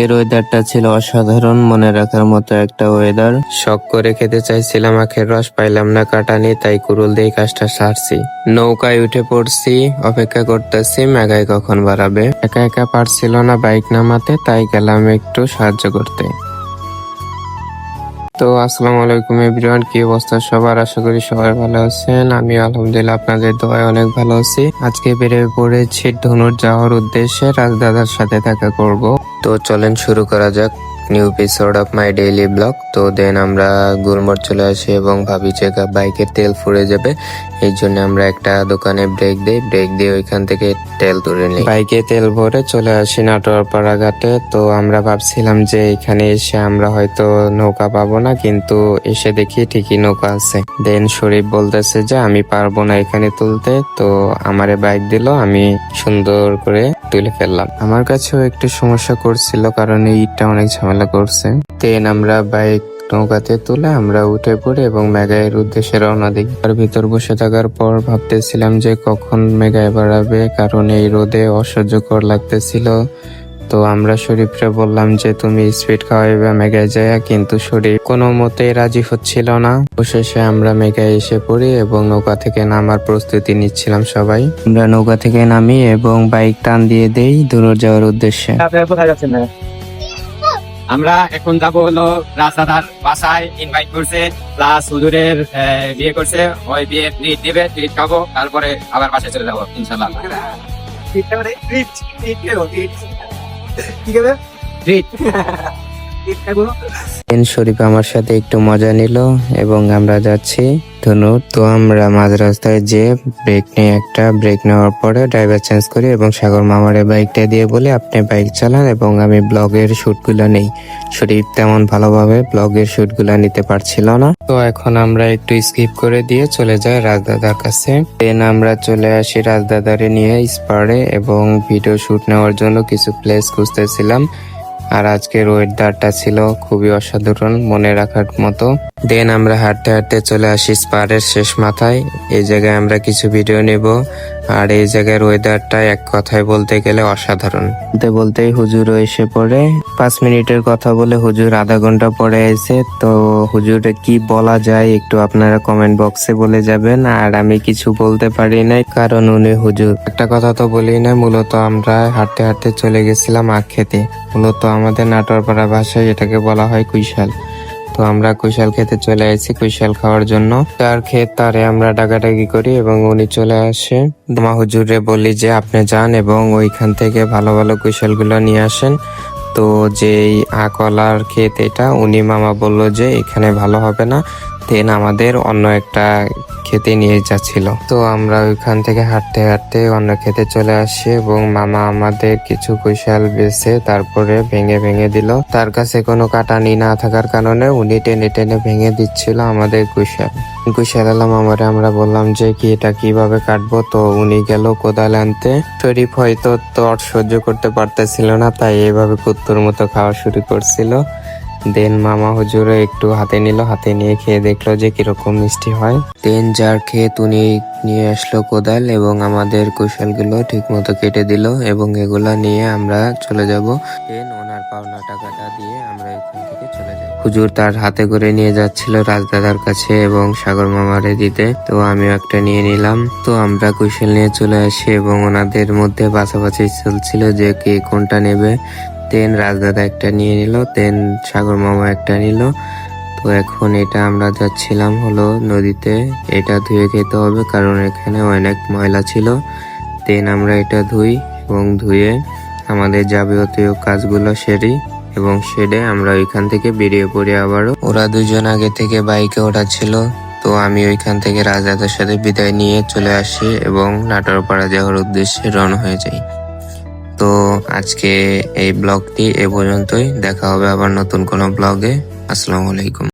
আজকের ওয়েদারটা ছিল অসাধারণ, মনে রাখার মতো একটা ওয়েদার শখ করে খেতে চাইছিলাম, আখের রস পাইলাম না, কাটানি, তাই কুরুল দিয়ে কাজটা সারছি। নৌকায় উঠে পড়ছি, অপেক্ষা করতেছি, মেঘায় কখন বাড়াবে। একা একা পারছিল না বাইক নামাতে, তাই গেলাম একটু সাহায্য করতে। তো আসসালামু আলাইকুম এভরিওয়ান, কি অবস্থা সবার? আশা করি সবাই ভালো আছেন। আমি আলহামদুলিল্লাহ আপনাদের দোয়ায় অনেক ভালো আছি। আজকে বেরিয়ে পড়েছি ধনুর যাওয়ার উদ্দেশ্যে। রাজদাদার সাথে দেখা করব। তো চলেন শুরু করা যাক। New episode of my daily blog তো দেন আমরা গুলমর চলে আসি এবং ভাবি যে বাইকের তেল ফুরে যাবে। এই জন্য আমরা একটা দোকানে ব্রেক দিই। ব্রেক দিয়ে ওইখান থেকে তেল তুলে নিই। বাইকে তেল ভরে চলে আসি নাটোয়ারপাড়া ঘাটে। তো আমরা ভাবছিলাম যে এখানে এসে আমরা হয়তো নৌকা পাবো না, কিন্তু এসে দেখি ঠিকই নৌকা আছে। দেন শরীফ বলতেছে যে আমি পারব না এখানে তুলতে। তো আমারে বাইক দিল, আমি সুন্দর করে তুলে ফেললাম। আমার কাছেও একটু সমস্যা করছিল, কারণ এই ইটটা অনেক ঝামেলা করছে। দেন আমরা বাইক নৌকাতে তুলে আমরা উঠে পড়ি এবং মেঘাইয়ের উদ্দেশ্যে রওনা দিই। আর ভিতর বসে থাকার পর ভাবতেছিলাম যে কখন মেঘায় বাড়াবে, কারণ এই রোদে অসহ্যকর লাগতেছিল। তো আমরা শরীফরে বললাম যে, তুমি স্পিড খাওয়াইবে মেঘায় যায় কিন্তু শরীফ কোনো মতে রাজি হচ্ছিল না। অবশেষে আমরা মেঘায় এসে পড়ি এবং নৌকা থেকে নামার প্রস্তুতি নিচ্ছিলাম সবাই। আমরা নৌকা থেকে নামি এবং বাইক টান দিয়ে দেই দূর যাওয়ার উদ্দেশ্যে। আমরা এখন যাব হলো রাজাদার বাসায় ইনভাইট করছে প্লাস হুজুরের বিয়ে করছে ওই বিয়ে ট্রিট দিবে ট্রিট খাব তারপরে আবার বাসায় চলে যাব ইনশাল্লাহ ট্রিট এন শরীফ আমার সাথে একটু মজা নিল এবং আমরা যাচ্ছি। ধনু, তো আমরা মাঝ রাস্তায় যে ব্রেক নিয়ে একটা ব্রেক নেওয়ার পরে ড্রাইভার চেঞ্জ করি এবং সাগর মামারে বাইকটা দিয়ে বলে, আপনি বাইক চালান এবং আমি ব্লগের শুটগুলো নেই। শরীফ তেমন ভালোভাবে ব্লগের শুটগুলো নিতে পারছিল না। তো এখন আমরা একটু স্কিপ করে দিয়ে চলে যাই রাজদাদার কাছে। দেন আমরা চলে আসি রাজদাদারে নিয়ে স্পারে এবং ভিডিও শ্যুট নেওয়ার জন্য কিছু প্লেস খুঁজতেছিলাম। আর আজকের ওয়েদারটা ছিল খুবই অসাধারণ মনে রাখার মতো। দেন আমরা হাঁটতে হাঁটতে চলে আসি স্পারের শেষ মাথায়। এই জায়গায় আমরা কিছু ভিডিও নেব। আর এই জায়গার ওয়েদারটা এক কথায় বলতে গেলে অসাধারণ। বলতে বলতেই হুজুরও এসে পড়ে। পাঁচ মিনিটের কথা বলে হুজুর আধা ঘণ্টা পরে এসে তো হুজুর কি বলা যায় একটু আপনারা কমেন্ট বক্সে বলে যাবেন। আর আমি কিছু বলতে পারি নাই কারণ উনি হুজুর। একটা কথা তো বলি না মূলত আমরা হাঁটতে হাঁটতে চলে গেছিলাম আখ খেতে। মূলত আমাদের নাটোরপাড়া ভাষায় এটাকে বলা হয় কুইশাল। তো আমরা কুইশাল খেতে চলে আসি কুইশাল খাওয়ার জন্য। তার ক্ষেত তারে আমরা ডাকাডাকি করি এবং উনি চলে আসে। মা হুজুরে বলি যে, আপনি যান এবং ওইখান থেকে ভালো ভালো কুইশালগুলো নিয়ে আসেন। তো যেই আকলার ক্ষেত এটা, উনি মামা বলল যে, এখানে ভালো হবে না। দেন আমাদের অন্য একটা খেতে নিয়ে যাচ্ছিল। তো আমরা ওইখান থেকে হাঁটতে হাঁটতে অন্য খেতে চলে আসি এবং মামা আমাদের কিছু কুশাল বেছে তারপরে ভেঙে ভেঙে দিল। তার কাছে কোনো কাটানি না থাকার কারণে উনি টেনে টেনে ভেঙে দিচ্ছিল আমাদের কুশাল। কুশাল আলাম, আমারে আমরা বললাম যে, কি এটা কীভাবে কাটবো? তো উনি গেল কোদাল আনতে। শরীফ হয়তো তট সহ্য করতে পারতেছিল না, তাই এভাবে কুত্তুর মতো খাওয়া শুরু করছিল। দেন মামা হুজুরও একটু হাতে নিল, হাতে নিয়ে খেয়ে দেখল যে কীরকম মিষ্টি হয়। দেন যার খেয়ে উনি নিয়ে আসলো কোদাল এবং আমাদের কুশলগুলো ঠিক মতো কেটে দিল এবং এগুলা নিয়ে আমরা চলে যাব। দেন ওনার পাওনা টাকাটা দিয়ে আমরা এখান থেকে চলে যাই। হুজুর তার হাতে করে নিয়ে যাচ্ছিল রাজদাদার কাছে এবং সাগর মামারে দিতে। তো আমিও একটা নিয়ে নিলাম। তো আমরা কুশল নিয়ে চলে আসি এবং ওনাদের মধ্যে বাছাবাছি চলছিল যে কে কোনটা নেবে। দেন রাজদাদা একটা নিয়ে নিল দেন সাগর মামা একটা নিল। তো এখন এটা আমরা যাচ্ছিলাম হলো নদীতে। এটা ধুয়ে খেতে হবে কারণ এখানে অনেক ময়লা ছিল। দেন আমরা এটা ধুই এবং ধুয়ে আমাদের যাবতীয় কাজগুলো সেরি এবং সেরে আমরা ওইখান থেকে বেরিয়ে পড়ি আবারও। ওরা দুজন আগে থেকে বাইকে ওঠা ছিল তো আমি ওইখান থেকে রাজাদের সাথে বিদায় নিয়ে চলে আসি এবং নাটোরপাড়া যাওয়ার উদ্দেশ্যে রওনা হয়ে যাই। তো আজকে এই ব্লগটি এ পর্যন্তই। দেখা হবে আবার নতুন কোনো ব্লগে। আসসালামু আলাইকুম।